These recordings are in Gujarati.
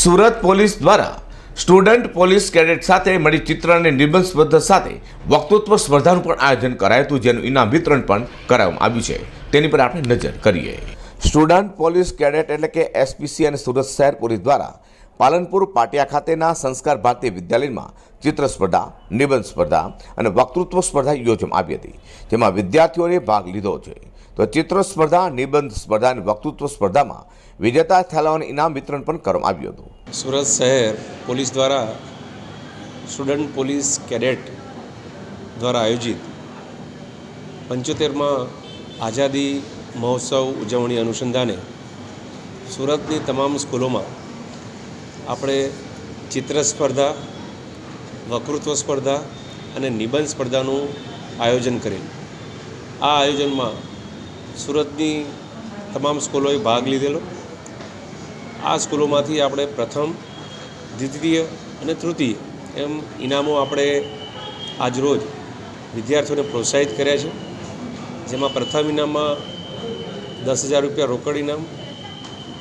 સુરત પોલીસ દ્વારા સ્ટુડન્ટ પોલીસ કેડેટ સાથે મળી ચિત્ર અને નિબંધ સ્પર્ધા સાથે વક્તૃત્વ સ્પર્ધાનું પણ આયોજન કરાયું હતું, જેનું ઇનામ વિતરણ પણ કરાવવામાં આવ્યું છે. તેની પર આપણે નજર કરીએ. સ્ટુડન્ટ પોલીસ કેડેટ એટલે કે એસપીસી અને સુરત શહેર પોલીસ દ્વારા પાલનપુર પાટિયા ખાતેના સંસ્કાર ભારતીય વિદ્યાલયમાં ચિત્ર સ્પર્ધા, નિબંધ સ્પર્ધા અને વક્તૃત્વ સ્પર્ધા યોજવામાં આવી હતી, જેમાં વિદ્યાર્થીઓએ ભાગ લીધો છે. તો ચિત્ર સ્પર્ધા, નિબંધ સ્પર્ધા અને વક્તૃત્વ સ્પર્ધામાં વિજેતા થયેલાઓને ઇનામ વિતરણ પણ કરવામાં આવ્યું હતું. સુરત શહેર પોલીસ દ્વારા સ્ટુડન્ટ પોલીસ કેડેટ દ્વારા આયોજિત પંચોતેરમાં આઝાદી મહોત્સવ ઉજવણી અનુસંધાને સુરતની તમામ સ્કૂલોમાં આપણે ચિત્ર સ્પર્ધા વકૃત્વ સ્પર્ધા અને નિબંધ સ્પર્ધાનું આયોજન કરેલ. આ આયોજનમાં સુરતની તમામ સ્કૂલોએ ભાગ લીધેલો. આ સ્કૂલોમાંથી આપણે પ્રથમ, દ્વિતીય અને તૃતીય એમ ઇનામો આપણે આજરોજ વિદ્યાર્થીઓને પ્રોત્સાહિત કર્યા છે. જેમાં પ્રથમ ઇનામમાં દસ હજાર રૂપિયા રોકડ ઇનામ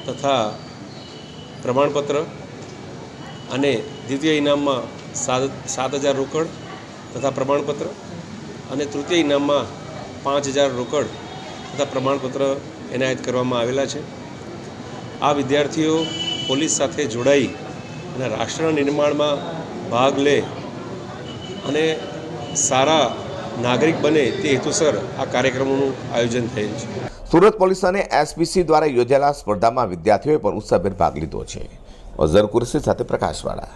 તથા પ્રમાણપત્ર અને દ્વિતીય ઇનામમાં સાત સાત હજાર રોકડ તથા પ્રમાણપત્ર અને તૃતીય ઇનામમાં પાંચ હજાર રોકડ તથા પ્રમાણપત્ર એનાયત કરવામાં આવેલા છે. આ વિદ્યાર્થીઓ પોલીસ સાથે જોડાઈ અને રાષ્ટ્રના નિર્માણમાં ભાગ લે અને સારા નાગરિક બને તે હેતુસર આ કાર્યક્રમોનું આયોજન થયેલ છે. સુરત પોલીસ અને એસપીસી દ્વારા યોજાયેલા સ્પર્ધામાં વિદ્યાર્થીઓએ પણ ઉત્સાહભેર ભાગ લીધો છે. અઝર કુરશી સાથે પ્રકાશવાળા.